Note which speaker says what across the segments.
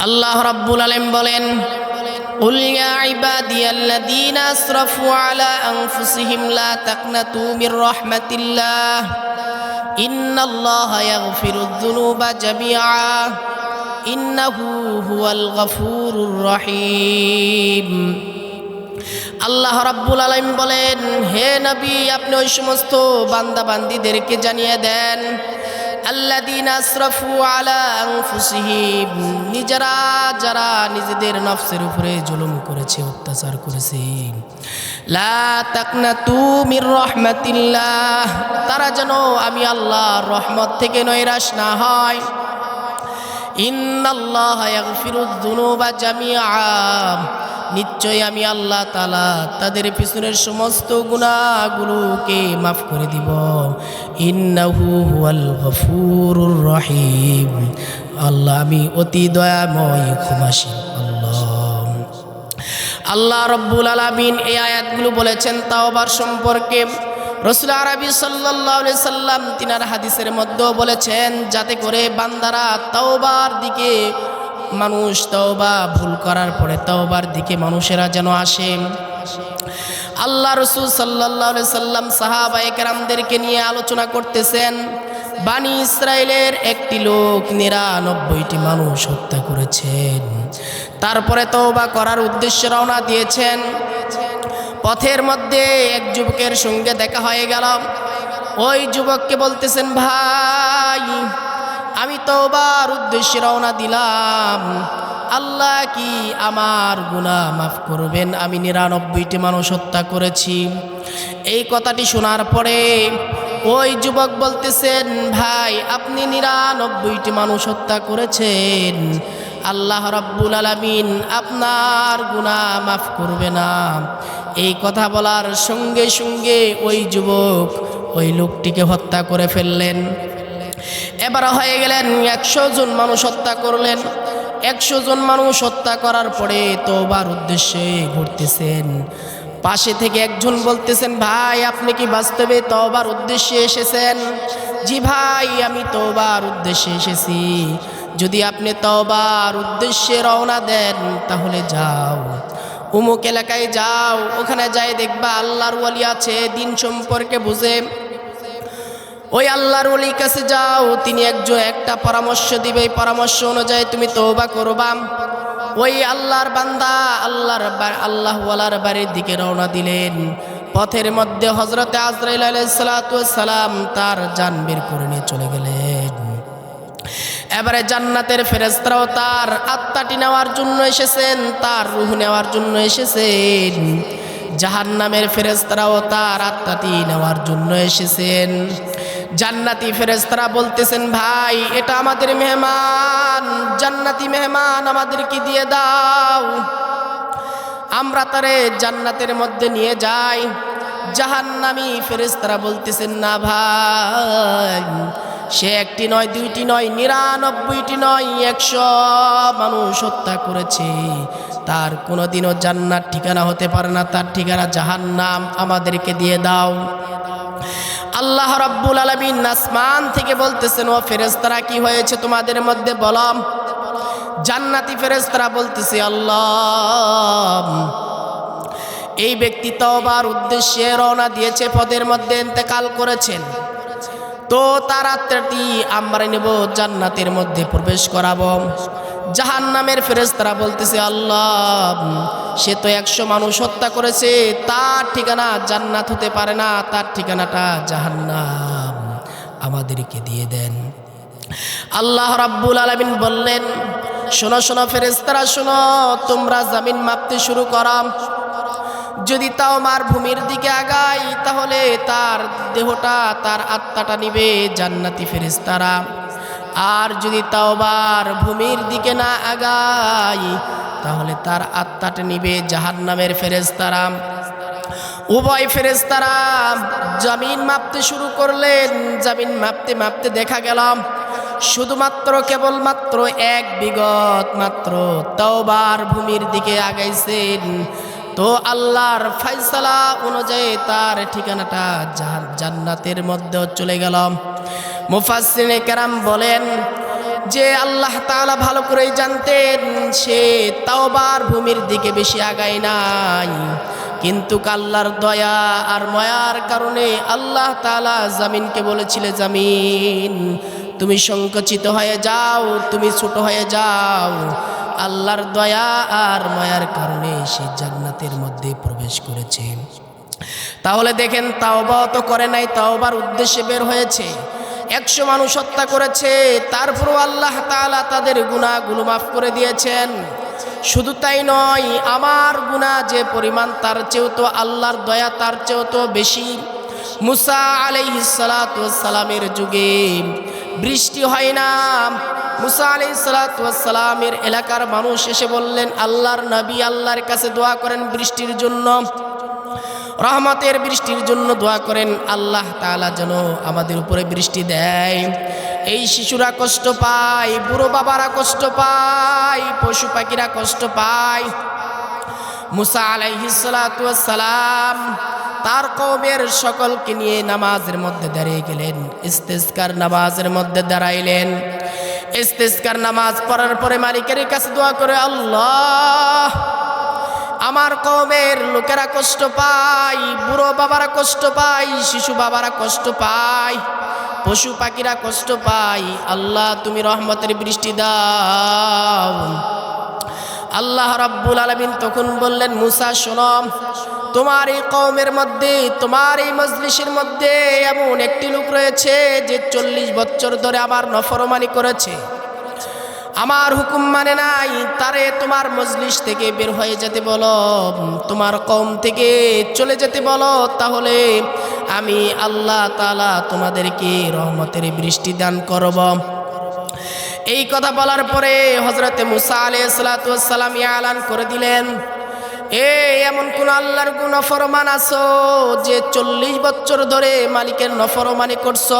Speaker 1: আল্লাহ রাব্বুল আলামিন বলেন قل يا عبادي الذين أسرفوا على أنفسهم لا تقنطوا من رحمة الله إن الله يغفر الذنوب جميعا إنه هو الغفور الرحيم আল্লাহ রাব্বুল আলাইম বলেন হে নবী আপনি ওই সমস্ত বান্দা বান্দিদেরকে জানিয়ে দেন আল্লাদিন আসরাফু আলা আনফুসিহিম, নিজেরা যারা নিজেদের নফসের উপরে জুলুম করেছে, অত্যাচার করেছে। লা তাকনাতু মির রহমাতিল্লাহ, তারা যেন আমি আল্লাহর রহমত থেকে নৈরাশ না হয়। ইন্নাল্লাহ ইয়াগফিরুদ যুনুবা জামিআ। নিশ্চয় আমি আল্লাহ তালা তাদের পিছনের সমস্ত গুণাগুলোকে মাফ করে দিব। ইন্নাহু হুয়াল রহিম। আল্লাহ, আমি অতি দয়াময় ক্ষমাসীন আল্লাহ। আল্লাহ রব্বুল আলামিন এই আয়াতগুলো বলেছেন তাওবার সম্পর্কে। রসুল আরবি সাল্লাহ সাল্লাম তিনার হাদিসের মধ্যেও বলেছেন, যাতে করে বান্দারা তাওবার দিকে মানুষ তওবা ভুল করার পরে তওবার দিকে মানুষেরা যেন আসে। আল্লাহ রসুল সাল্লাহ সাল্লাম সাহাবা একরামদেরকে নিয়ে আলোচনা করতেছেন, বানি ইসরায়েলের একটি লোক নিরানব্বইটি মানুষ হত্যা করেছেন। তারপরে তওবা করার উদ্দেশ্যে রওনা দিয়েছেন। পথের মধ্যে এক যুবকের সঙ্গে দেখা হয়ে গেল। ওই যুবককে বলতেছেন, ভাই আমি তওবার উদ্দেশ্যে রওনা দিলাম। আল্লাহ কি আমার গুণা মাফ করবেন? আমি নিরানব্বইটি মানুষ হত্যা করেছি। এই কথাটি শোনার পরে ওই যুবক বলতেছেন, ভাই, আপনি নিরানব্বইটি মানুষ হত্যা করেছেন। আল্লাহ রাব্বুল আলামিন আপনার গুণা মাফ করবে না। এই কথা বলার সঙ্গে সঙ্গে ওই যুবক ওই লোকটিকে হত্যা করে ফেললেন। এবার হয়ে গেলেন, একশো জন মানুষ হত্যা করলেন। একশো জন মানুষ হত্যা করার পরে তোবার উদ্দেশ্যে ঘুরতেছেন। পাশে থেকে একজন বলতেছেন, ভাই, আপনি কি বাস্তবে তবার উদ্দেশ্যে এসেছেন? জি ভাই, আমি তবার উদ্দেশ্যে এসেছি। যদি আপনি তবার উদ্দেশ্যে রওনা দেন, তাহলে যাও। উমুক এলাকায় যাও, ওখানে যাই দেখবা আল্লাহর ওয়ালি আছে, দিন সম্পর্কে বুঝে। ওই আল্লাহর ওলির কাছে যাও, তিনি একজন একটা পরামর্শ দিবে, এই পরামর্শ অনুযায়ী তুমি তৌবা করবা। ওই আল্লাহর বান্দা আল্লাহর আল্লাহওয়ালার বাড়ির দিকে রওনা দিলেন। পথের মধ্যে হজরতে আজরাইল আলাইসালাম তার যান বের করে নিয়ে চলে গেলেন। এবারে জান্নাতের ফেরেস্তারাও তার আত্মাটি নেওয়ার জন্য এসেছেন, তার রুহ নেওয়ার জন্য এসেছেন। জাহান্নামের ফেরেস্তারাও তার আত্মাটি নেওয়ার জন্য এসেছেন। জান্নাতি ফেরেস্তারা বলতেছেন, ভাই, এটা আমাদের মেহমান। জান্নাতি মেহমান আমাদেরকে দিয়ে দাও। আমরা তারে জান্নাতের মধ্যে নিয়ে যাই। জাহান্নামি ফেরেস্তারা বলতেছেন, না ভাই, সে একটি নয়, দুইটি নয়, নিরানব্বইটি নয়, একশো মানুষ হত্যা করেছে। তার কোনোদিনও জান্নাত ঠিকানা হতে পারে না। তার ঠিকানা জাহান্নাম আমাদেরকে দিয়ে দাও। আল্লাহ রাব্বুল আলমিন আসমান থেকে বলতেছেন, ও ফেরেস্তারা কি হয়েছে তোমাদের মধ্যে? বলম। জান্নাতি ফেরেস্তারা বলতেছে, আল্লাহ, এই ব্যক্তি তওবার উদ্দেশ্যে রওনা দিয়েছে, পদের মধ্যে ইন্তেকাল করেছেন। তো তার আত্মাটি আমরা নেব, জান্নাতের মধ্যে প্রবেশ করাবো। জাহান নামের ফেরেস্তারা বলতেছে, আল্লাহ সে তো একশো মানুষ হত্যা করেছে, তার ঠিকানা জান্নাত হতে পারে না, তার ঠিকানাটা জাহান্নাম। আমাদেরকে দিয়ে দেন। আল্লাহ রাব্বুল আলমিন বললেন, শোনো শোনো ফেরেস্তারা শোনো, তোমরা জামিন মাপতে শুরু করাম। যদি তাও মার ভূমির দিকে আগাই, তাহলে তার দেহটা, তার আত্মাটা নিবে জান্নাতি ফেরেস্তারা আর যদি তাও তাওবার ভূমির দিকে না আগাই তাহলে তার আত্মাটা নিবে জাহান্নামের ফেরেস্তারা উভয় ফেরেস্তারা জামিন মাপতে শুরু করলেন। জামিন মাপতে মাপতে দেখা গেলাম শুধুমাত্র কেবলমাত্র এক বিগত, মাত্র তওবার ভূমির দিকে আগাইছেন। তো আল্লাহর ফাইসালা অনুযায়ী তার ঠিকানাটা জান্নাতের মধ্যে চলে গেল। মুফাসিনে কেরাম বলেন যে আল্লাহ তাআলা ভালো করেই জানতেন, সে তাওবার ভূমির দিকে বেশি আগায় নাই। কিন্তু আল্লাহর দয়া আর মায়ার কারণে আল্লাহ তাআলা জামিনকে বলেছিলে, জামিন, তুমি সংকুচিত হয়ে যাও, তুমি ছোট হয়ে যাও। আল্লাহর দয়া আর মায়ার কারণে সে জান্নাতের মধ্যে প্রবেশ করেছে। তাহলে দেখেন, তাওবা তো করে নাই, তাওবার উদ্দেশ্যে বের হয়েছে। একশো মানুষ হত্যা করেছে, তারপরও আল্লাহ তাআলা তাদের গুণাগুলো মাফ করে দিয়েছেন। শুধু তাই নয়, আমার গুণা যে পরিমাণ, তার চেয়েও তো আল্লাহর দয়া, তার চেয়েও তো বেশি। মুসা আলাইহিসালামের যুগে বৃষ্টি হয় না। মুসা আলাইসালামের এলাকার মানুষ এসে বললেন, আল্লাহর নবী আল্লাহর কাছে দোয়া করেন বৃষ্টির জন্য। রহমতের বৃষ্টির জন্য দোয়া করেন, আল্লাহ তাআলা যেন আমাদের উপরে বৃষ্টি দেয়। এই শিশুরা কষ্ট পায়, বুড়ো বাবারা কষ্ট পায়, পশু পাখিরা কষ্ট পায়। মুসা আলাইহিসালাম তার কৌমের সকলকে নিয়ে নামাজের মধ্যে দাঁড়িয়ে গেলেন ইস্তেস্কার নামাজের মধ্যে দাঁড়াইলেন। ইস্তেস্কার নামাজ পড়ার পরে মালিকের কাছে দোয়া করে, আল্লাহ আমার কমের লোকেরা কষ্ট পায়, বুড়ো বাবারা কষ্ট পায়, শিশু বাবারা কষ্ট পায়, পশু পাখিরা কষ্ট পায়। আল্লাহ, তুমি রহমতের বৃষ্টি দাও। আল্লাহ রাব্বুল আলমিন তখন বললেন, মুসা সোনম তোমার এই কওমের মধ্যে, তোমার এই মজলিসের মধ্যে এমন একটি লোক রয়েছে, যে চল্লিশ বছর ধরে আমার নফরমানি করেছে। আমার হুকুম মানে নাই, তারে তোমার মজলিস থেকে বের হয়ে যেতে বলো, তোমার কম থেকে চলে যেতে বলো, তাহলে আমি আল্লাহ তালা তোমাদেরকে রহমতের বৃষ্টি দান করব। এই কথা বলার পরে হজরতে মুসা আলাই সালাতাম আলান করে দিলেন, এ, এমন কোন আল্লাহর কোন নফরমান আছো যে চল্লিশ বছর ধরে মালিকের নফরমানি করছ?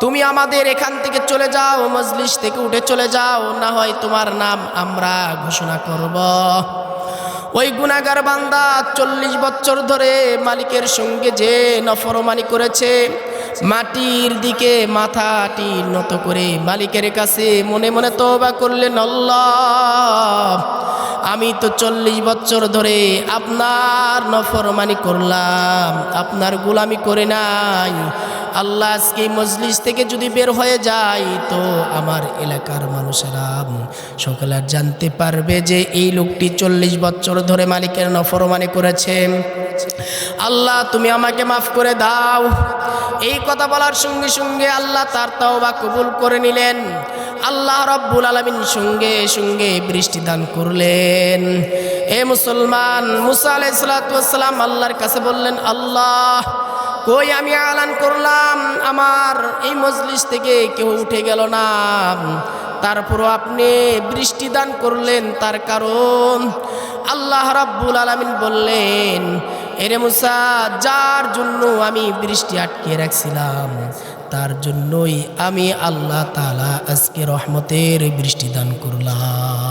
Speaker 1: তুমি আমাদের এখান থেকে চলে যাও, মজলিস থেকে উঠে চলে যাও, না হয় তোমার নাম আমরা ঘোষণা করব। ওই গুণাগার বান্দা চল্লিশ বছর ধরে মালিকের সঙ্গে যে নফরমানি করেছে, মাটির দিকে মাথাটি নত করে মালিকের কাছে মনে মনে তবা করলেন, আল্লাহ, আমি তো চল্লিশ বছর ধরে আপনার নফরমানি করলাম, আপনার গুলামি করে নাই আল্লাহ আজকে মজলিস থেকে যদি বের হয়ে যায়, তো আমার এলাকার মানুষেরা সকলে জানতে পারবে যে এই লোকটি চল্লিশ বছর ধরে মালিকের নফরমানি করেছে। আল্লাহ, তুমি আমাকে মাফ করে দাও। এই কথা বলার সঙ্গে সঙ্গে আল্লাহ তার তাও বা কবুল করে নিলেন। আল্লাহ রব্বুল আলমিন সঙ্গে সঙ্গে বৃষ্টি দান করলেন। এ মুসলমান, মুসা আলাইসালাম আল্লাহর কাছে বললেন, আল্লাহ কই আমি আলান করলাম? আমার এই মজলিস থেকে কেউ উঠে গেল না। তারপরও আপনি বৃষ্টি দান করলেন, তার কারণ আল্লাহ রাব্বুল আলামিন বললেন, এরে মুসা, যার জন্য আমি বৃষ্টি আটকে রাখছিলাম, তার জন্যই আমি আল্লাহ তালা আজকে রহমতের বৃষ্টি দান করলাম।